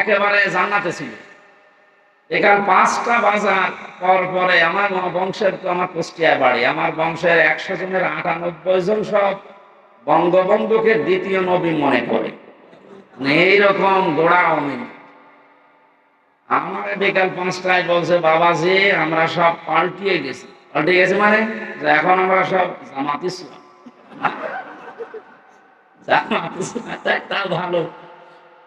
একেবারে জান্নাতে ছিল। এখান পাঁচটা বাজার পর পরে আমার বংশের তো আমার কুষ্টিয়ায় বাড়ি। আমার বংশের একশো জনের আটানব্বই জন সব বঙ্গবন্ধুকে দ্বিতীয় নবী মনে করে। মানে এইরকম গোড়া অমিন আমার বিকাল পাঁচটায় বলছে, বাবাজি, আমরা সব পাল্টিয়ে গেছি। পাল্টিয়ে গেছি মানে? এখন আমরা সব জামাত ইসলাম। জামাত ইসলাম একটা ভালো।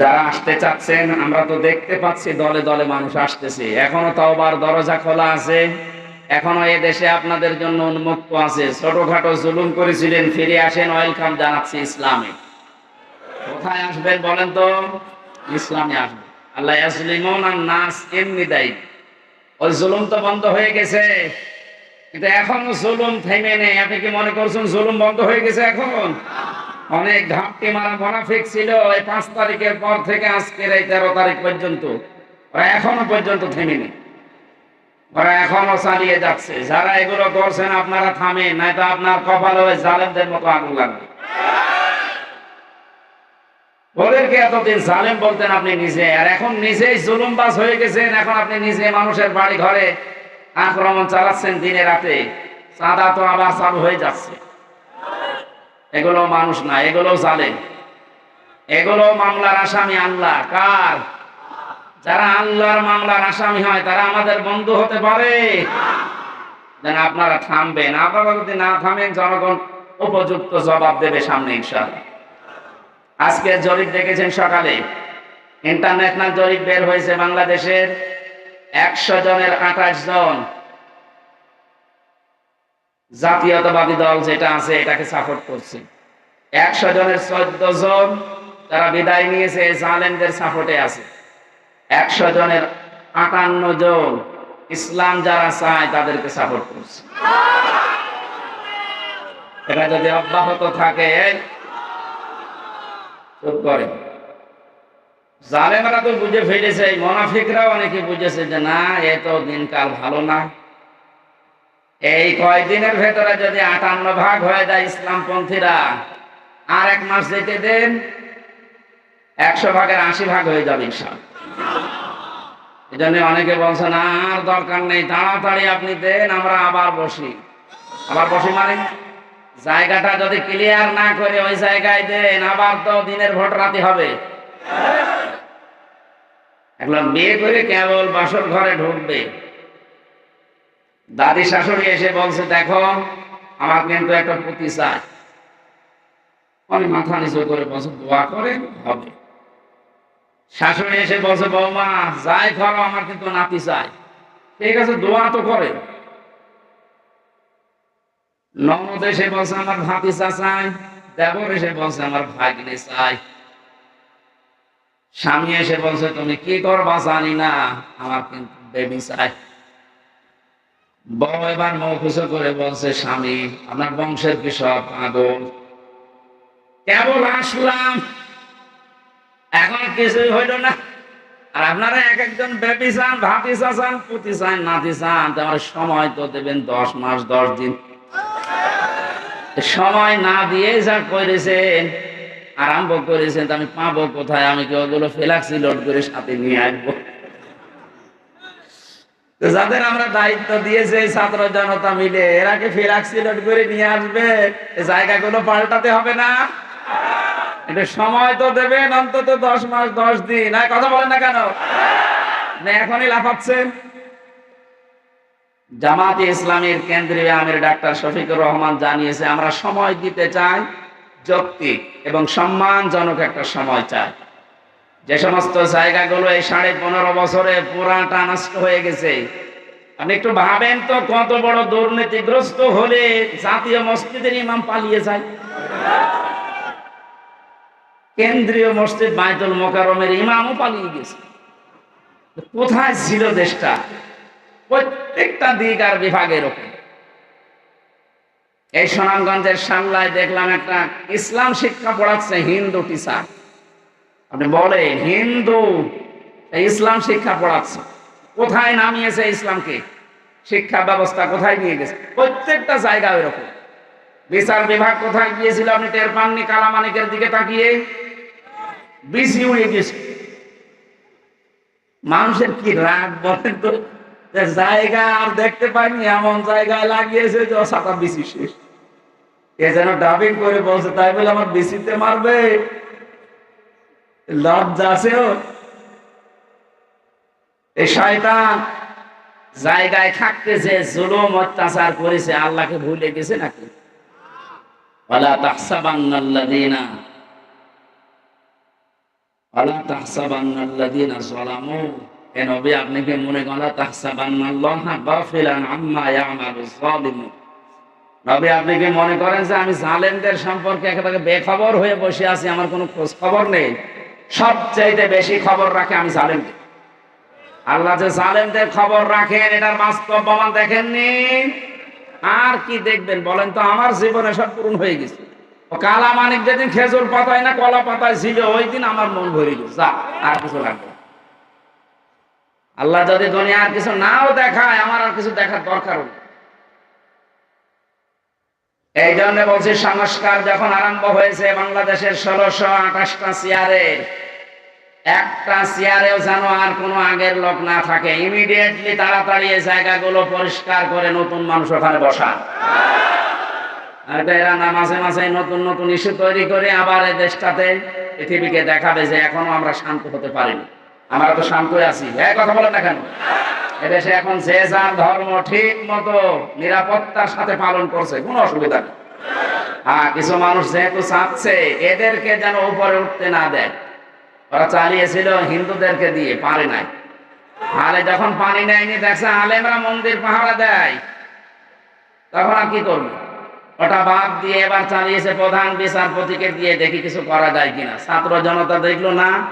যারা আসতে চাচ্ছেন, আমরা তো দেখতে পাচ্ছি দলে দলে মানুষ আসতেছে। এখনও তাওবার দরজা খোলা আছে। এখনও এ দেশে আপনাদের জন্য উন্মুক্ত আছে। ছোটখাটো জুলুম করেছিলেন, ফিরে আসেন। ওয়েলকাম জানাচ্ছি ইসলামে। কোথায় আসবেন বলেন তো? ইসলামে আসবেন। আল্লাহ ইয়াসলিমুন আর নাস, এমনি দেয়। ওই জুলুম তো বন্ধ হয়ে গেছে। কিন্তু এখনও জুলুম থেমে নেই। আপনি কি মনে করছেন জুলুম বন্ধ হয়ে গেছে এখন? অনেক ঘাপটি মারা মোনাফিক ছিল এই পাঁচ তারিখের পর থেকে আজকের এই তেরো তারিখ পর্যন্ত। ওরা এখনও পর্যন্ত থেমেনি। ওরা এখনও চালিয়ে যাচ্ছে। যারা এগুলো করছেন, আপনারা থামে নাই তো আপনার কপালে ওই জালেমদের মতো আগুন লাগবে। ওদেরকে এতদিন জালেম বলতেন আপনি নিজে। আর এখন নিজেই জুলুমবাজ হয়ে গেছেন, এখন আপনি নিজে মানুষের বাড়ি ঘরে আক্রমণ চালাচ্ছেন দিনে রাতে। চাঁদা তো আবার চালু হয়ে যাচ্ছে। এগুলো মানুষ না, এগুলো জালেম। এগুলো মামলার আসামি আল্লাহ। কার? যারা আল্লাহর মামলার আসামি হয়, তারা আমাদের বন্ধু হতে পারে। যেন আপনারা থামবেন। আপনারা যদি না থামেন, জনগণ উপযুক্ত জবাব দেবে সামনে, ইনশাআল্লাহ। আজকে জরিপ দেখেছেন সকালে। ইন্টারন্যাশনাল জরিপ বের হয়েছে বাংলাদেশের। একশো জনের আঠাশ জন। জাতীয়তাবাদী দল যেটা আছে, এটাকে সাপোর্ট করছে। একশো জনের চোদ্দ জন তারা বিদায় নিয়েছে জালেমদের সাপোর্টে আছে। একশো জনের আটান্ন জন ইসলাম যারা চায়, তাদেরকে সাপোর্ট করছে। এটা যদি অব্যাহত থাকে, চুপ করে। জালেমরা তো বুঝে ফেলেছে মোনাফিকরাও অনেকে বুঝেছে যে না, এ তো দিনকাল ভালো না। এই কয়দিনের ভেতরে যদি আটান্ন ভাগ হয়ে যায় ইসলামপন্থীরা, আর এক মাস যেতে দেন, একশো ভাগের আশি ভাগ হয়ে যাবে এই জন্য অনেকে বলছেন, আর দরকার নেই, তাড়াতাড়ি আপনি দেন, আমরা আবার বসি। আবার বসি মানে জায়গাটা যদি ক্লিয়ার না করে ওই জায়গায় দেন, আবার তো দিনের ভোট রাতে হবে। এখন বিয়ে করে কেবল বাসর ঘরে ঢুকবে। দাদি শাশুড়ি এসে বলছে, দেখো, আমার কিন্তু একটা পুঁতি চাই। অনেক মাথা নিচু করে বলছে, দোয়া করে হবে। শাশুড়ি এসে বলছে, বৌমা, যাই করো, আমার কিন্তু নাতি চাই। ঠিক আছে, দোয়া তো করে ননদ এসে বলছে, আমার ভাতিসা চাই দেবর এসে বলছে, আমার ভাগ্নে চাই। স্বামী এসে বলছে, তুমি কি করবা জানি না, আমার কিন্তু বেবি চাই। বউ এবার করে বলছে, স্বামী বংশের কি সব কেবল আসলাম এখন কিছুই হইল না। আর আপনারা এক একজন চান চান, পুতি চান, নাতি চান তোমার সময় তো দেবেন দশ মাস, দশ দিন। সময় না দিয়ে যা করেছেন, আরম্ভ করেছেন আমি পাবো কোথায়? আমি কি ওগুলো ফেলাক্সি লোড করে সাথে নিয়ে আসব? যাদের আমরা দায়িত্ব দিয়েছে ছাত্র জনতা মিলে, এরা কি ফেলাক্সি লোড করে নিয়ে আসবে? এই জায়গাগুলো পাল্টাতে হবে না। এটা সময় তো দেবেন, অন্তত দশ মাস, দশ দিন। আর কথা বলেন না কেন? না, এখনই লাফাচ্ছেন। জামাতে ইসলামের কেন্দ্রীয় আমির ডাক্তার শফিকুর রহমান জানিয়েছে, আমরা সময় দিতে চাই, যৌক্তিক এবং সম্মানজনক একটা সময় চাই। যে সমস্ত জায়গাগুলো এই সাড়ে পনেরো বছরে পুরাটা নষ্ট হয়ে গেছে। আপনি একটু ভাবেন তো, কত বড় দুর্নীতিগ্রস্ত হলে জাতীয় মসজিদের ইমাম পালিয়ে যায়। কেন্দ্রীয় মসজিদ বাইতুল মোকারমের ইমামও পালিয়ে গেছে। কোথায় ছিল দেশটা? প্রত্যেকটা দিক আর বিভাগের ওপর এই সুনামগঞ্জের সামলায় দেখলাম একটা ইসলাম শিক্ষা পড়াচ্ছে হিন্দু টিচার আপনি বলেন, হিন্দু ইসলাম শিক্ষা পড়াচ্ছে। কোথায় নামিয়েছে ইসলামকে? শিক্ষা ব্যবস্থা কোথায় নিয়ে গেছে? প্রত্যেকটা জায়গা এরকম বিচার বিভাগ কোথায় গিয়েছিল আপনি টের পাননি? কালামানিকের দিকে তাকিয়ে। বিসি উড়ে গেছে মানুষের কি রাগ বলেন তো? জায়গা আর দেখতে পাইনি, এমন জায়গায় লাগিয়েছে যে সাতা বিসি শেষ। এ যেন ডাবিং করে বলছে, তাই বলে আমার বিসিতে মারবে। লজ্জা আছে ওর? এই শয়তান, জায়গায় থাকতে যে জুলুম অত্যাচার করেছে, আল্লাহকে ভুলে গেছে নাকি? নবী, আপনি কি মনে করেন নবী, আপনি কি মনে করেন যে আমি জালেমদের সম্পর্কে একেবারে বেখবর হয়ে বসে আছি, আমার কোনো খোঁজ খবর নেই? সবচাইতে বেশি খবর রাখে আমি জালেমদের। আল্লাহ যে জালেমদের খবর রাখেন, এটার বাস্তব প্রমাণ দেখেননি? আর কি দেখবেন বলেন তো, আমার জীবনে সব পূরণ হয়ে গেছে। কালা মানিক যেদিন খেজুর পাতায় না কলা পাতায় ছিল, ওই দিন আমার মন ভরে গেছে। যা, আর কিছু লাগবে আল্লাহ যদি দুনিয়ার কিছু নাও দেখায়, আমার আর কিছু দেখার দরকার নেই। এই জন্য বলছি, সংস্কার যখন আরম্ভ হয়েছে বাংলাদেশের ষোলোশো আঠাশটা চেয়ারের একটা চেয়ারেও যেন আর কোনো আগের লোক না থাকে। ইমিডিয়েটলি তাড়াতাড়ি এই জায়গাগুলো পরিষ্কার করে নতুন মানুষ ওখানে এটা এরা না মাঝে মাঝে নতুন নতুন ইস্যু তৈরি করে আবার এই দেশটাতে পৃথিবীকে দেখাবে যে এখনও আমরা শান্ত হতে পারিনি। আমরা তো শান্ত আছি। হ্যাঁ কথা বলেন না কেন? এদেশে এখন যে যার ধর্ম ঠিক মতো নিরাপত্তার সাথে পালন করছে, কোনো অসুবিধা নেই। হ্যাঁ কিছু মানুষ যেহেতু চাচ্ছে, এদেরকে যেন উপরে উঠতে না দেয়। ওরা চালিয়েছিল, হিন্দুদেরকে দিয়ে, পারে নাই। হালে যখন পানি নেয়নি, দেখছে আলেমরা মন্দির পাহারা দেয়। তখন আর কি করবে? ওটা বাদ দিয়ে এবার চালিয়েছে প্রধান বিচারপতিকে দিয়ে দেখি কিছু করা যায় কিনা। ছাত্র জনতা দেখল না,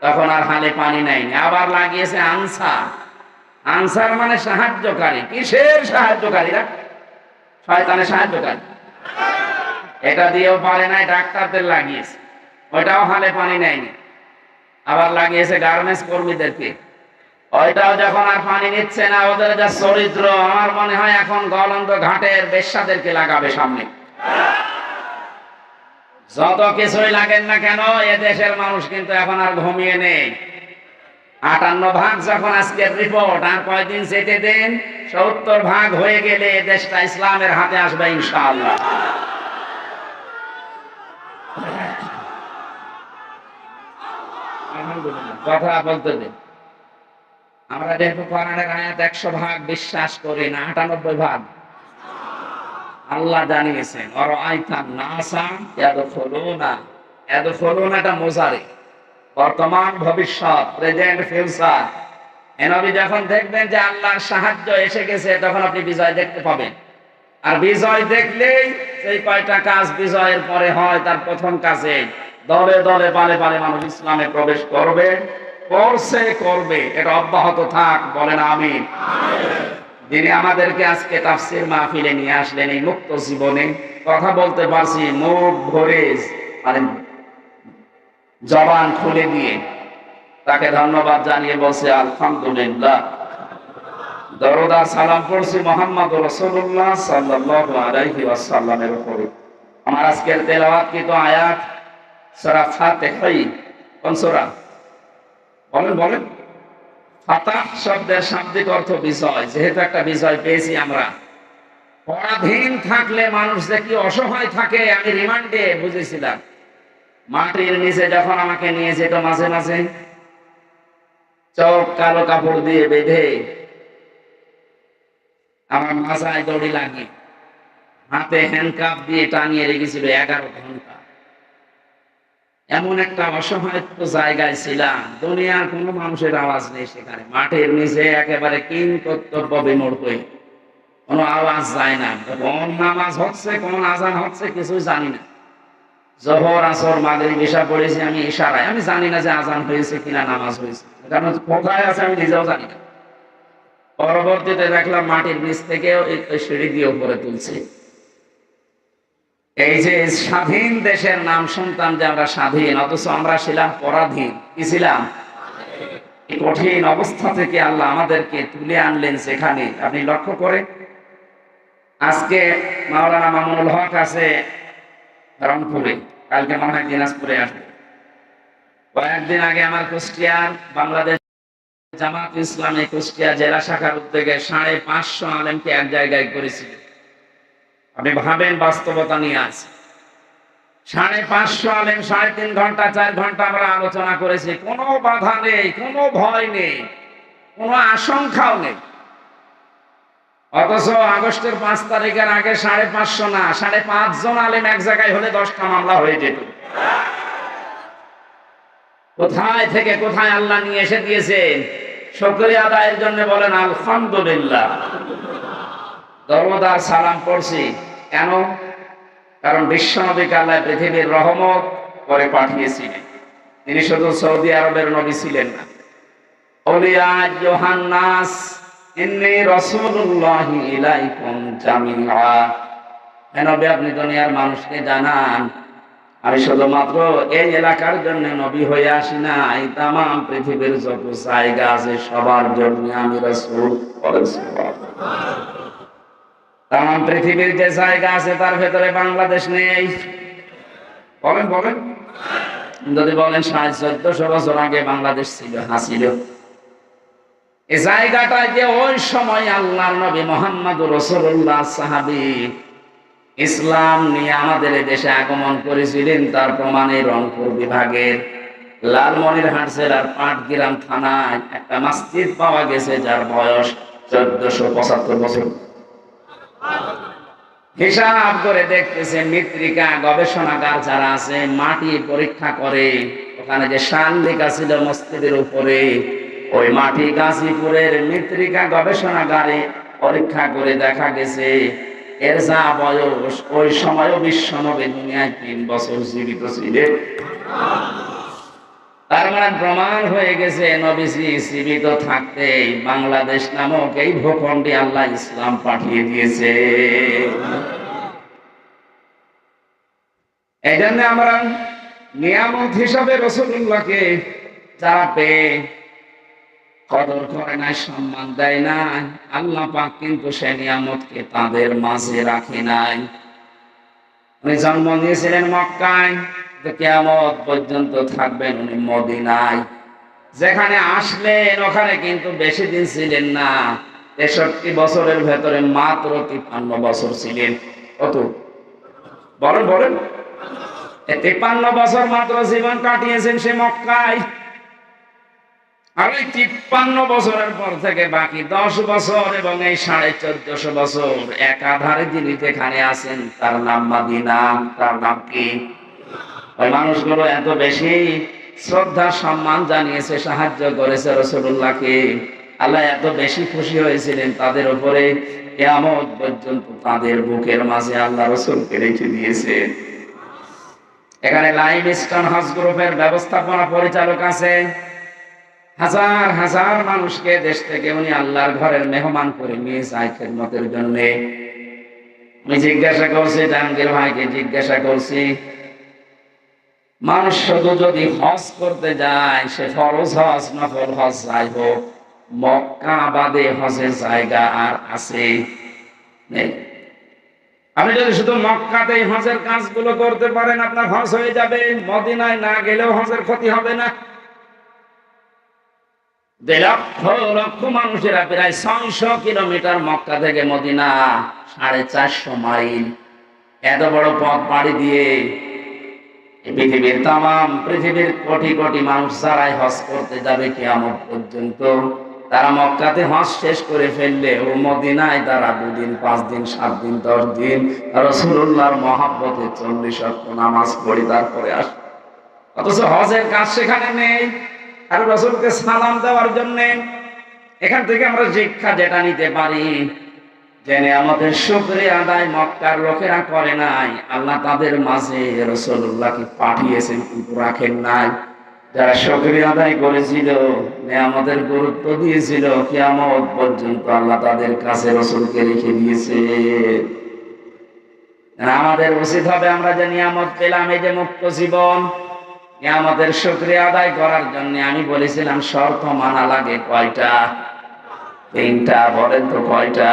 তখন আর হালে পানি নেয়নি। আবার লাগিয়েছে আনসার। আনসার মানে সাহায্যকারী। কিসের সাহায্যকারীরা শয়তানের সাহায্যকারী। এটা দিয়েও পারে নাই, ডাক্তারদের লাগিয়েছে। ওইটাও হালে পানি নেয়নি। আবার লাগিয়েছে গার্মেন্টস কর্মীদেরকে। ওইটাও যখন আর পানি নিচ্ছে না, ওদের যা চরিত্র, আমার মনে হয় এখন গলন্দ ঘাটের বেশ্যাদেরকে লাগাবে সামনে। যত কিছুই লাগেন না কেন, এ দেশের মানুষ কিন্তু এখন আর ঘুমিয়ে নেই। আটান্ন ভাগ যখন আজকের রিপোর্ট আর কয়দিন যেতে দেন, সত্তর ভাগ হয়ে গেলে এ দেশটা ইসলামের হাতে আসবে ইনশাআল্লাহ। কথা বলতে আমরা যেহেতু কোরআনের আয়াত একশো ভাগ বিশ্বাস করি না, আটানব্বই ভাগ। আল্লাহ জানিয়েছেন অর এটা মোজারে। বর্তমান, ভবিষ্যৎ, প্রেজেন্ট, ফিউচার। এনবি যখন দেখবেন যে আল্লাহর সাহায্য এসে গেছে, তখন আপনি বিজয় দেখতে পাবেন। আর বিজয় দেখলেই সেই কয়টা কাজ বিজয়ের পরে হয়, তার প্রথম কাজে দলে দলে পালে পালে মানুষ ইসলামে প্রবেশ করবে। করছে করবে। এটা অব্যাহত থাক বলেন আমিন। যিনি আমাদেরকে আজকে তাফসির মাহফিলে নিয়ে আসলেন এই মুক্ত জীবনে কথা বলতে পারছি মুখ ভরে মানে জবান খুলে দিয়ে তাকে ধন্যবাদ জানিয়ে বলছে আলহামদুলিল্লাহ। দরদা সালাম করছি মোহাম্মদ রসুল্লাহ সাল্লাল্লাহু আলাইহি ওয়াসাল্লামের উপরে। আমার আজকের তেলাওয়াত কি তো আয়াত সূরা বলেন বলেন। ফাতাহ শব্দের শাব্দিক অর্থ বিজয়, যেহেতু একটা বিজয় পেয়েছি আমরা। পরাধীন থাকলে মানুষ যে কি অসহায় থাকে, আমি রিমান্ডে বুঝেছিলাম। মাটির নিচে যখন আমাকে নিয়ে যেত মাঝে মাঝে, চোখ কালো কাপড় দিয়ে বেঁধে আমার মাথায় দড়ি লাগিয়ে, হাতে হ্যান্ডকাপ দিয়ে টানিয়ে রেখেছিল এগারো ঘণ্টা। এমন একটা অসহায়ত্ব জায়গায় ছিলাম। দুনিয়ার কোনো মানুষের আওয়াজ নেই সেখানে। মাঠের নিচে একেবারে কিং কর্তব্য বিমূঢ় হয়ে। কোনো আওয়াজ যায় না। কোন নামাজ হচ্ছে, কোন আজান হচ্ছে, কিছুই জানি না। জহর, আসর, মাগরিব, ঈশা পড়েছি আমি ইশারায়। আমি জানি না যে আজান হয়েছে কিনা, নামাজ হয়েছে কারণ কোথায় আছে আমি নিজেও জানি না। পরবর্তীতে দেখলাম মাটির নিচ থেকে ওই ওই সিঁড়ি দিয়ে উপরে তুলছে। এই যে স্বাধীন দেশের নাম শুনতাম যে আমরা স্বাধীন, অথচ আমরা ছিলাম পরাধীন। কি ছিলাম? কঠিন অবস্থা থেকে আল্লাহ আমাদেরকে তুলে আনলেন সেখানে। আপনি লক্ষ্য করে আজকে মাওলানা মামুনুল হক আছে রংপুরে, কালকে মনে হয় দিনাজপুরে আসবে। কয়েকদিন আগে আমার কুষ্টিয়ার বাংলাদেশ জামাত ইসলামী কুষ্টিয়া জেলা শাখার উদ্যোগে সাড়ে পাঁচশো আলেমকে এক জায়গায় করেছিল। আপনি ভাবেন বাস্তবতা নিয়ে আছে সাড়ে পাঁচশো আলেম, সাড়ে তিন ঘণ্টা, চার ঘণ্টা আমরা আলোচনা করেছি। কোনো বাধা নেই, কোনো ভয় নেই, কোনো আশঙ্কাও নেই। অথচ আগস্টের পাঁচ তারিখের আগে সাড়ে পাঁচশো না, সাড়ে পাঁচ জন আলেম এক জায়গায় হলে দশটা মামলা হয়ে যেত। কোথায় থেকে কোথায় আল্লাহ নিয়ে এসে দিয়েছেন? শুকরিয়া আদায়ের জন্য বলেন, আলহামদুলিল্লাহ। দরমদার সালাম পড়ছি। কেন? কারণ বিশ্বনবীকে আল্লাহ পৃথিবীর রহমত করে পাঠিয়েছিলেন তিনি শুধু সৌদি আরবের নবী ছিলেন না। নবী, আপনি দুনিয়ার মানুষকে জানান। এই এলাকার জন্য নবী হয়ে এই পৃথিবীর যত জায়গা আছে, সবার জন্য আমি রসুল তাম পৃথিবীর যে জায়গা আছে, তার ভেতরে বাংলাদেশ নেই। বলেন বলেন। যদি বলেন সাড়ে চোদ্দশো বছর আগে বাংলাদেশ ছিল হাসিল এই জায়গাটা যে ওই সময় আল্লাহ নবী মোহাম্মদ রসুল্লাহ সাহাবি ইসলাম নিয়ে আমাদের দেশে আগমন করেছিলেন, তার প্রমাণে রংপুর বিভাগের লালমনির লালমনিরহাট জেলার পাটগ্রাম থানায় একটা মসজিদ পাওয়া গেছে, যার বয়স চোদ্দশো পঁচাত্তর বছর। হিসাব করে দেখতেছে মৃত্তিকা গবেষণাগার যারা আছে, মাটি পরীক্ষা করে। ওখানে যে শান লেখা ছিল মসজিদের উপরে, ওই মাটি গাজীপুরের মৃত্তিকা গবেষণাগারে পরীক্ষা করে দেখা গেছে, এর যা বয়স, ওই সময়ও বিশ্ব নবী দুনিয়ায় তিন বছর জীবিত ছিলেন। তার মানে প্রমাণ হয়ে গেছে, নবীজি জীবিত থাকতে বাংলাদেশ নামক এই ভূখণ্ডে আল্লাহ ইসলাম পাঠিয়ে দিয়েছে। এই জন্য আমরা নিয়ামত হিসাবে রসুল্লাহকে যারা পেয়ে কদর করে নাই, সম্মান দেয় নাই, আল্লাহ পাক কিন্তু সে নিয়ামতকে তাদের মাঝে রাখে নাই। উনি জন্ম নিয়েছিলেন মক্কায়। কেয়ামত পর্যন্ত থাকবেন উনি যেখানে আসলেন, ওখানে কিন্তু বেশি দিন ছিলেন না। তেষট্টি বছরের ভেতরে মাত্র তিপ্পান্ন বছর ছিলেন। কত? বলেন বলেন। তিপ্পান্ন বছর মাত্র জীবন কাটিয়েছেন সে মক্কায়। আর ওই তিপ্পান্ন বছরের পর থেকে বাকি দশ বছর এবং এই সাড়ে চোদ্দশো বছর একাধারে যিনি যেখানে আছেন, তার নাম মাদিনা। তার নাম কি? ওই মানুষগুলো এত বেশি শ্রদ্ধা, সম্মান জানিয়েছে, সাহায্য করেছে রসুল্লাহকে। আল্লাহ এত বেশি খুশি হয়েছিলেন তাদের উপরে কেমন পর্যন্ত তাদের বুকের মাঝে আল্লাহ রসুলকে রেখে দিয়েছেন এখানে লাইভ স্টোন হজ গ্রুপের ব্যবস্থাপনা পরিচালক আছে। হাজার হাজার মানুষকে দেশ থেকে উনি আল্লাহর ঘরের মেহমান করে নিয়ে খেদমতের জন্য। আমি জিজ্ঞাসা করছি, জাহাঙ্গীর ভাইকে জিজ্ঞাসা করছি মানুষ শুধু যদি হজ করতে যায়, সে ফরজ হজ নফল হজ যাই হোক, মক্কা বাদে হজের জায়গা আর আছে নেই। আপনি যদি শুধু মক্কাতেই হজের কাজগুলো করতে পারেন, আপনার হজ হয়ে যাবে। মদিনায় না গেলেও হজের ক্ষতি হবে না। লক্ষ লক্ষ মানুষেরা প্রায় ছয়শো কিলোমিটার মক্কা থেকে মদিনা সাড়ে চারশো মাইল। এত বড় পথ পাড়ি দিয়ে পৃথিবীর তাম পৃথিবীর কোটি কোটি মানুষ যারাই হজ করতে যাবে কিয়ামত পর্যন্ত, তারা মক্কাতে হজ শেষ করে ফেললে ও মদিনায় তারা দুদিন পাঁচ দিন সাত দিন দশ দিন রসুল্লাহর মহাব্বতে চল্লিশ অক্ট নামাজ পড়ি তারপরে আস। অথচ হজের কাজ সেখানে নেই। আর রসুলকে সালাম দেওয়ার জন্য এখান থেকে আমরা শিক্ষা যেটা নিতে পারি জেনে আমাদের শুক্রে আদায় মক্কার লোকেরা করে নাই, আল্লাহ তাদের মাঝে রসুল্লাহকে পাঠিয়েছেন, কিন্তু রাখেন নাই। যারা সক্রিয় আদায় করেছিল আমাদের গুরুত্ব দিয়েছিল, কিয়ামত পর্যন্ত আল্লাহ তাদের কাছে রসুলকে রেখে দিয়েছে। আমাদের উচিত হবে আমরা যে নিয়ামত পেলাম, এই যে মুক্ত জীবন। নিয়ামতের সক্রিয় আদায় করার জন্য আমি বলেছিলাম, শর্ত মানা লাগে কয়টা? তিনটা, বলেন তো কয়টা?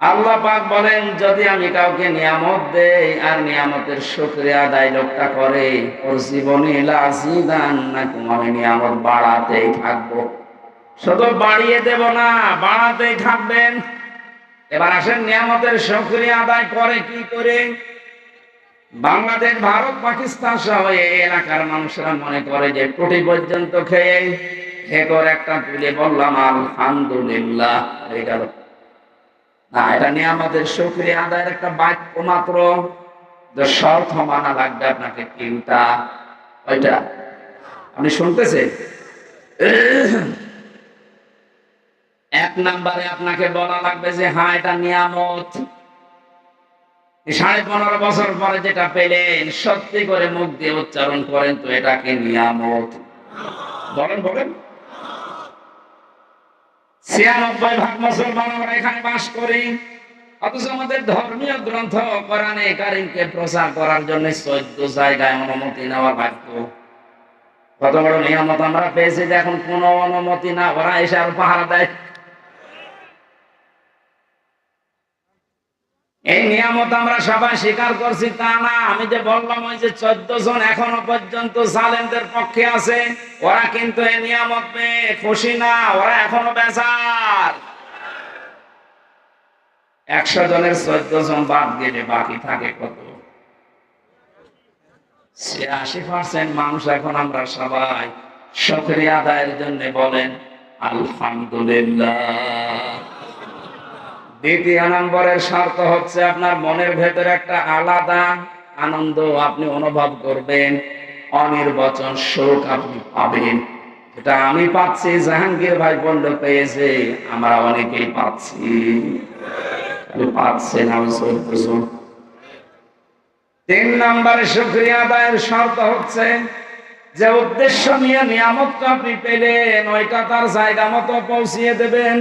আল্লাহ পাক বলেন, যদি আমি কাউকে নিয়ামত দেই আর নিয়ামতের শুকরিয়া আদায় লোকটা করে, ওর জীবনে লাসিদান না আমি নিয়ামত বাড়াতেই থাকব? শুধু বাড়িয়ে দেব না, বাড়াতেই থাকবেন। এবার আসেন, নিয়ামতের শুকরিয়া আদায় করে কি করে? বাংলাদেশ, ভারত, পাকিস্তান সহ এই এলাকার মানুষরা মনে করে যে কোটি পর্যন্ত খেয়ে হেকর একটা তুলে বললাম, আলহামদুলিল্লাহ। হয়ে না, এটা নিয়ে আমাদের সক্রিয় আদায়ের একটা বাক্য মাত্র। মানা লাগবে আপনাকে তিনটা ওইটা। আপনি এক নাম্বারে আপনাকে বলা লাগবে যে হ্যাঁ এটা নিয়ামত। সাড়ে পনেরো বছর পরে যেটা পেলেন, সত্যি করে মুখ দিয়ে উচ্চারণ করেন তো, এটাকে নিয়ামত। বলেন বলেন। ছিয়ানব্বই ভাগ মুসলমান আমরা এখানে বাস করি। অথচ আমাদের ধর্মীয় গ্রন্থ কোরআনে কারিমকে প্রচার করার জন্য চোদ্দ জায়গায় অনুমতি নেওয়া ভাগ্য কত বড় নিয়ামত আমরা পেয়েছি যে এখন কোনো অনুমতি না, ওরা এসে আর পাহারা দেয়। এই নিয়ামত আমরা সবাই স্বীকার করছি, তা না। আমি যে বললাম ওই যে চোদ্দ জন এখনও পর্যন্ত জালেমদের পক্ষে আছে, ওরা কিন্তু এই নিয়ামত পেয়ে খুশি না, ওরা এখনও বেজার। একশো জনের চোদ্দ জন বাদ গেলে বাকি থাকে কত? ছিয়াশি পার্সেন্ট মানুষ এখন আমরা সবাই সক্রিয় আদায়ের জন্য বলেন, আলহামদুলিল্লাহ। দ্বিতীয় নম্বরের শর্ত হচ্ছে আপনার মনের ভেতরে একটা আলাদা আনন্দ আপনি অনুভব করবেন। অনির্বচন সুখ আপনি পাবেন। এটা আমি পাচ্ছি, জাহাঙ্গীর ভাই বন্ড পেয়েছে। আমরা অনেকেই পাচ্ছি। পাচ্ছেন, আমি তিন নম্বরে সুক্রিয়া আদায়ের শর্ত হচ্ছে, যে উদ্দেশ্য নিয়ে নিয়ামতটা আপনি পেলেন, ওইটা তার জায়গা মতো পৌঁছিয়ে দেবেন।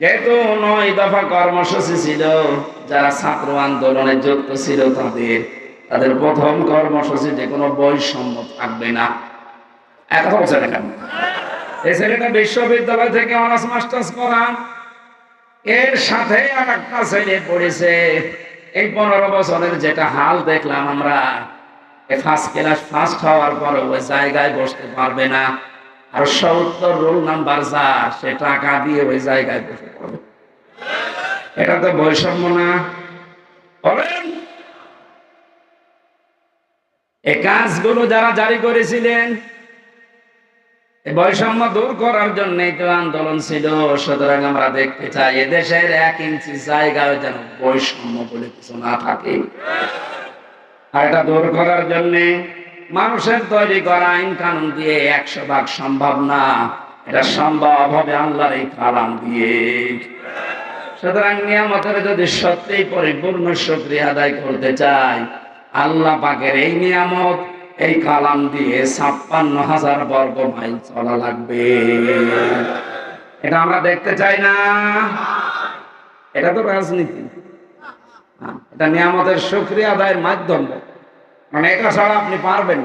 যেহেতু নয় দফা কর্মসূচি ছিল, যারা ছাত্র আন্দোলনে যুক্ত ছিল তাদের তাদের প্রথম কর্মসূচি যে কোনো বৈষম্য থাকবে না। এত বলছে এই ছেলেটা বিশ্ববিদ্যালয় থেকে অনার্স মাস্টার্স করা, এর সাথে আর একটা ছেলে পড়েছে। এই পনেরো বছরের যেটা হাল দেখলাম আমরা ফার্স্ট ক্লাস ফার্স্ট হওয়ার পরে ওই জায়গায় বসতে পারবে না। আর সত্তর রোল নাম্বার যা, সে টাকা দিয়ে ওই জায়গায় বসে এটা তো বৈষম্য না। কাজগুলো যারা জারি করেছিলেন বৈষম্য দূর করার জন্য তো আন্দোলন ছিল। সুতরাং আমরা দেখতে চাই, এদেশের এক ইঞ্চি জায়গায় যেন বৈষম্য বলে কিছু না থাকে। আর এটা দূর করার জন্যে মানুষের তৈরি করা আইন কানুন দিয়ে একশো ভাগ সম্ভব না। এটা সম্ভব হবে আল্লাহর এই কালাম দিয়ে। সুতরাং নিয়ামতের যদি সত্যিই পরিপূর্ণ সক্রিয় আদায় করতে চাই, আল্লাহ পাকের এই নিয়ামত, এই কালাম দিয়ে ছাপ্পান্ন হাজার বর্গ মাইল চলা লাগবে। এটা আমরা দেখতে চাই না। এটা তো রাজনীতি। এটা নিয়ামতের সক্রিয় আদায়ের মাধ্যম। মানে এটা ছাড়া আপনি পারবেন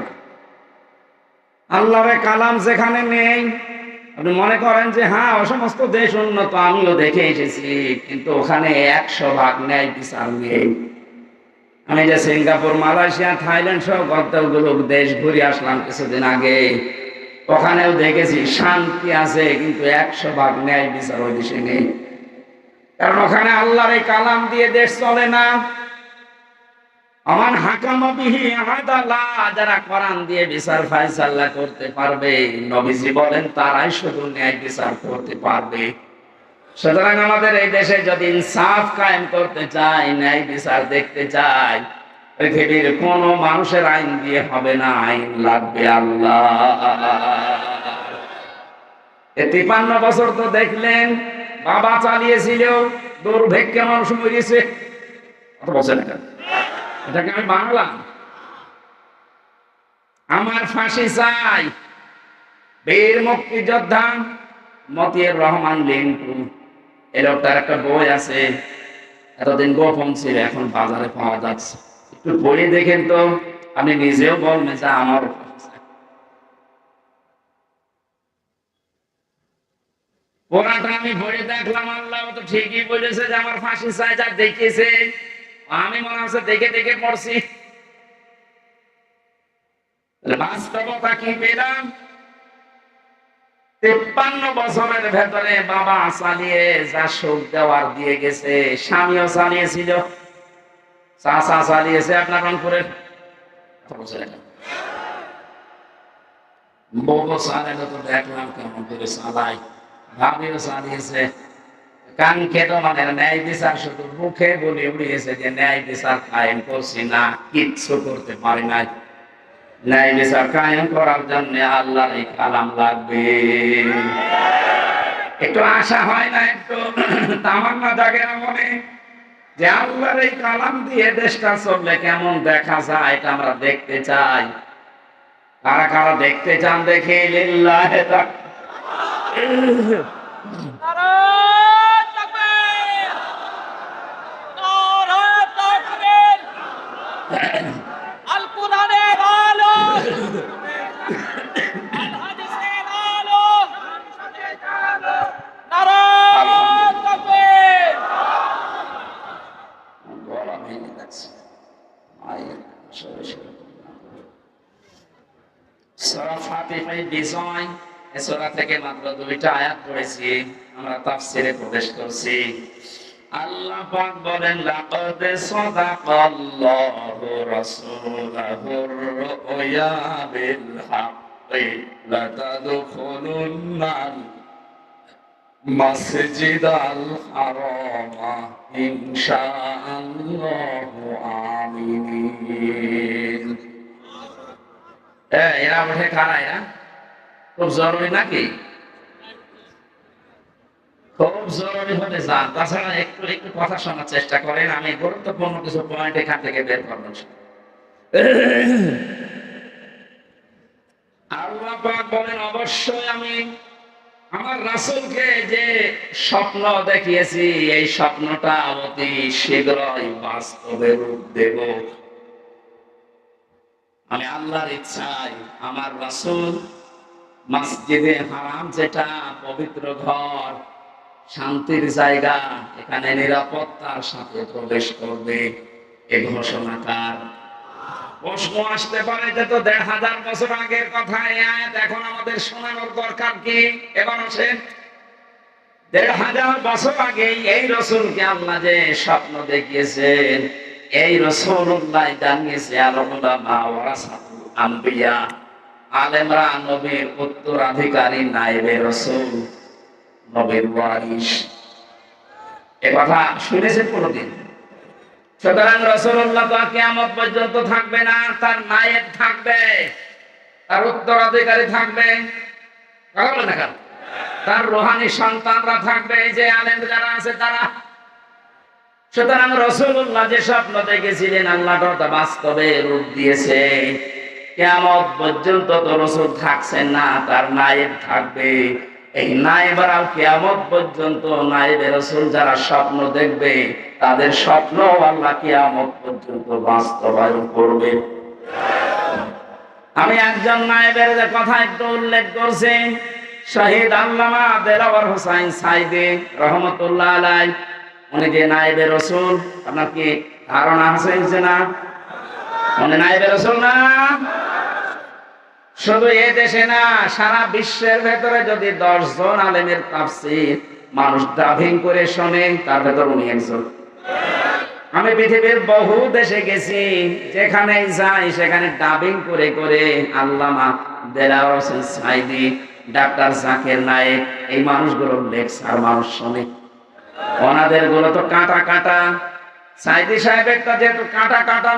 আল্লাহরে কালাম যেখানে নেই, আপনি মনে করেন যে হ্যাঁ ও সমস্ত দেশ উন্নত, আমিও দেখে এসেছি, কিন্তু ওখানে একশো ভাগ ন্যায় বিচার নেই। আমি যে সিঙ্গাপুর, মালয়েশিয়া, থাইল্যান্ড সহ কতগুলো দেশ ঘুরে আসলাম কিছুদিন আগে। ওখানেও দেখেছি, শান্তি আছে, কিন্তু একশো ভাগ ন্যায় বিচার ওই দেশে নেই। কারণ ওখানে আল্লাহর এই কালাম দিয়ে দেশ চলে না। আমার হাকামা বিহি আদালা যারা কোরআন দিয়ে বিচার ফাইসাল্লাহ করতে পারবে, নবীজি বলেন, তারাই শুধু ন্যায় বিচার করতে পারবে। সুতরাং আমাদের এই দেশে যদি ইনসাফ কায়েম করতে চাই ন্যায় বিচার দেখতে চাই পৃথিবীর কোন মানুষের আইন দিয়ে হবে না, আইন লাগবে আল্লাহ। তিপান্ন বছর তো দেখলেন, বাবা চালিয়েছিল দুর্ভিক্ষে মানুষ মরিয়েছে। কত বছর এটাকে আমি বাংলাম আমার ফাঁসি চাই। বীর মুক্তিযোদ্ধা মতিউর রহমান লিন্টু এ লোকটার একটা বই আছে। এতদিন গোপন ছিল, এখন বাজারে পাওয়া যাচ্ছে। একটু পড়ে দেখেন তো, আপনি নিজেও বলবেন যে আমার পড়াটা আমি পড়ে দেখলাম, আল্লাহ তো ঠিকই বলেছে যে আমার ফাঁসি চাই, যা দেখেছে আমি মনে হচ্ছে দেখে দেখে পড়ছি। বাস্তবতা কি পেলাম? তেপ্পান্ন বছরের ভেতরে বাবা চালিয়ে যা সুখ দেওয়ার দিয়ে গেছে, স্বামীও চালিয়েছিল। চাষা চালিয়েছে আপনার রংপুরের। বউ চালাইলে তো দেখলাম কেমন করে চালাই ভাবিও চালিয়েছে। কান খেতো মানে ন্যায় বিচার, শুধু মুখে বলে উড়িয়েছে যে ন্যায় বিচার কায়েম করছি না, কিচ্ছু করতে পারি নাই। ন্যায় বিচার কায়েম করার জন্য আল্লাহর এই কালাম লাগবে। একটু আশা হয় না একটু, তামান্না জাগে মনে, যে আল্লাহর এই কালাম দিয়ে দেশটা চললে কেমন দেখা যায় এটা আমরা দেখতে চাই। কারা কারা দেখতে চান দেখে লিল্লাহে তাক- নারায়ণ তাকবীর! নারায়ণ তাকবীর! আল কোরআনের আলো আল হাদিসের আলো নারায়ণ তাকবীর! গলা ভেঙে যাচ্ছে মায়ের সরে সরে সূরা ফাতিহায় বিজয় এ সূরা থেকে মাত্র দুইটা আয়াত পড়েছি, আমরা তাফসিরে প্রবেশ করছি। আল্লাহ পাক বলেন রুয়া বিল হাক্কি মসজিদ আল ইনশাআল্লাহু আমিন। এ, এরা ওঠে কারা এরা? খুব জরুরি নাকি? খুব জরুরি হলে যান। তাছাড়া একটু একটু কথা শোনার চেষ্টা করেন। আমি গুরুত্বপূর্ণ কিছু পয়েন্ট এখান থেকে বের করব। আমার রাসূলকে যে স্বপ্ন দেখিয়েছি, এই স্বপ্নটা অতি শীঘ্রই বাস্তবে রূপ দেব। আমি আল্লাহর ইচ্ছায় আমার রাসূল মসজিদে হারাম যেটা, পবিত্র ঘর, শান্তির জায়গা, এখানে নিরাপত্তার সাথে প্রবেশ করবে, এ ঘোষণাকার প্রশ্ন আসতে পারে যে তো দেড় হাজার বছর আগের কথা এখন আমাদের শোনানোর দরকার কি? এবার আসেন। দেড় হাজার বছর আগে এই রসুলকে আল্লাহ যে স্বপ্ন দেখিয়েছেন, এই রসুল্লাহ জানিয়েছে আলমুলামা ওয়ারাসাতুল আম্বিয়া। আলেমরা নবীর উত্তরাধিকারী নাইবে রসুল, নবীর ওয়ারিস এ কথা কোনদিন? সুতরাং রসুল্লাহ তো কেমন পর্যন্ত থাকবে না, তার নায়েব থাকবে, তার উত্তরাধিকারী থাকবে? তার রোহানি সন্তানরা থাকবে যে আলেম যারা আছে তারা। সুতরাং রসুল্লাহ যে স্বপ্ন দেখেছিলেন, আল্লাহ বাস্তবে রূপ দিয়েছে। কেমন পর্যন্ত তো রসুল থাকছেন না, তার নায়েব থাকবে। এই নায়েবরাও কেমন পর্যন্ত নায়েবে রসুল যারা স্বপ্ন দেখবে, তাদের স্বপ্ন আল্লাহ কেমন পর্যন্ত বাস্তবায়ন করবে। আমি একজন নায়েবের যে কথা একটু উল্লেখ করছি, শহীদ আল্লামা দেলাওয়ার হোসাইন সাইদে রহমতুল্লাহ আলাই। উনি যে নায়েবে রসুল, আপনার কি ধারণা আছে না? উনি নায়েবে রসুল না? শুধু এ দেশে না, সারা বিশ্বের ভেতরে যদি দশ জন আলেমের তাফসির মানুষ ডাভিং করে শোনে, তার ভেতর উনি একজন। আমি পৃথিবীর বহু দেশে গেছি, যেখানে যাই, সেখানে ডাবিং করে করে আল্লামা দেলাওয়ার হোসেন সাইদি, ডাক্তার জাকির নায়েক, এই মানুষগুলোর লেকচার মানুষ শোনে। ওনাদেরগুলো তো কাঁটা কাঁটা। সাইদি সাহেবেরটা যেহেতু কাঁটা কাঁটা